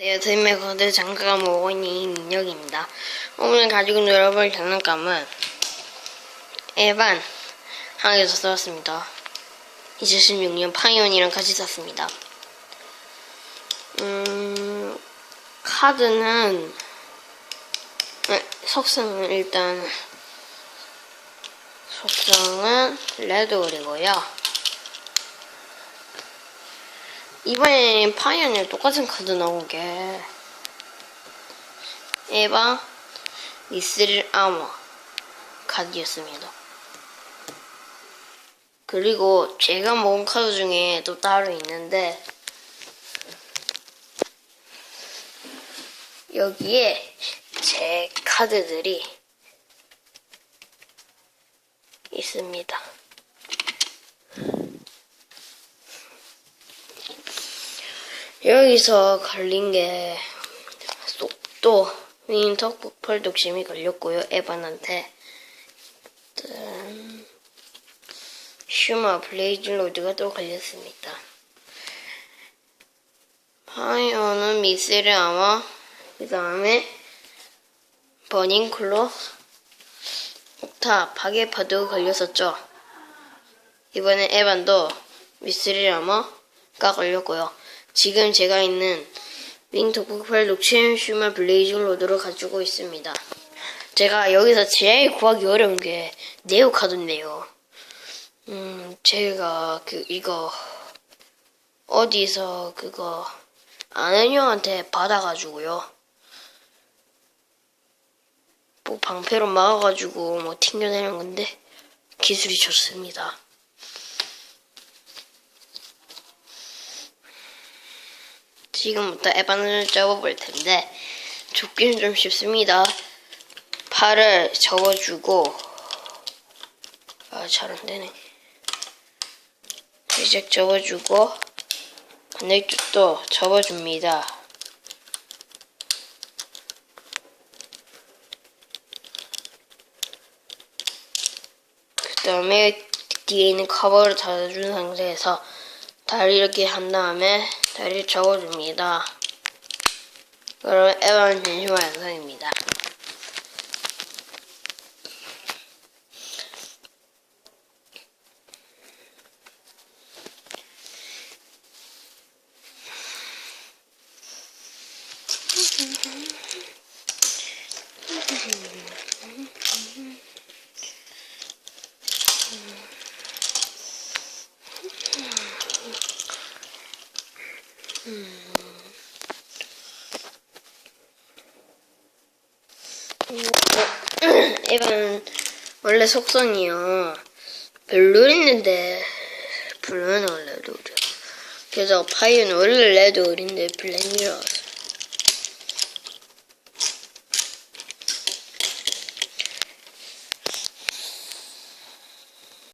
네, 드림의 거대 장가가 모으니 민혁입니다. 오늘 가지고 놀아볼 장난감은 에반 항에서 써왔습니다. 2016년 파이온이랑 같이 샀습니다. 음, 카드는 네, 속성은 일단 속성은 레드올이고요. 이번에 파이언이랑 똑같은 카드 나온 게 에바 미스릴 아머 카드였습니다. 그리고 제가 모은 카드 중에 또 따로 있는데 여기에 제 카드들이 있습니다. 여기서 걸린 게또 윈터 폭발 독심이 걸렸고요. 에반한테 음, 슈마 블레이즈 로드가 또 걸렸습니다. 파이어는 미스를 아마 그 다음에 버닝클로 옥타 파괴 파도 걸렸었죠. 이번에 에반도 미스릴 아머가 걸렸고요. 지금 제가 있는 윙터 폭발 녹취 슈마 블레이징 로드를 가지고 있습니다. 제가 여기서 제일 구하기 어려운 게 네오 카드인데요. 음, 제가 그 이거 어디서 그거 아는 형한테 받아가지고요. 뭐 방패로 막아가지고 뭐 튕겨내는 건데 기술이 좋습니다. 지금부터 에반을 접어볼 텐데 좁기는 좀 쉽습니다. 팔을 접어주고 아 잘 안되네. 살짝 접어주고 반대쪽도 접어줍니다. 그 다음에 뒤에 있는 커버를 닫아준 상태에서 다리 이렇게 한 다음에 다리를 접어줍니다. 그러면 에반 전시 완성입니다. 에반 원래 속성이요. 별로 있는데 블루는 원래 노려. 그래서 파이는 원래 레드 어린데 블랙이라서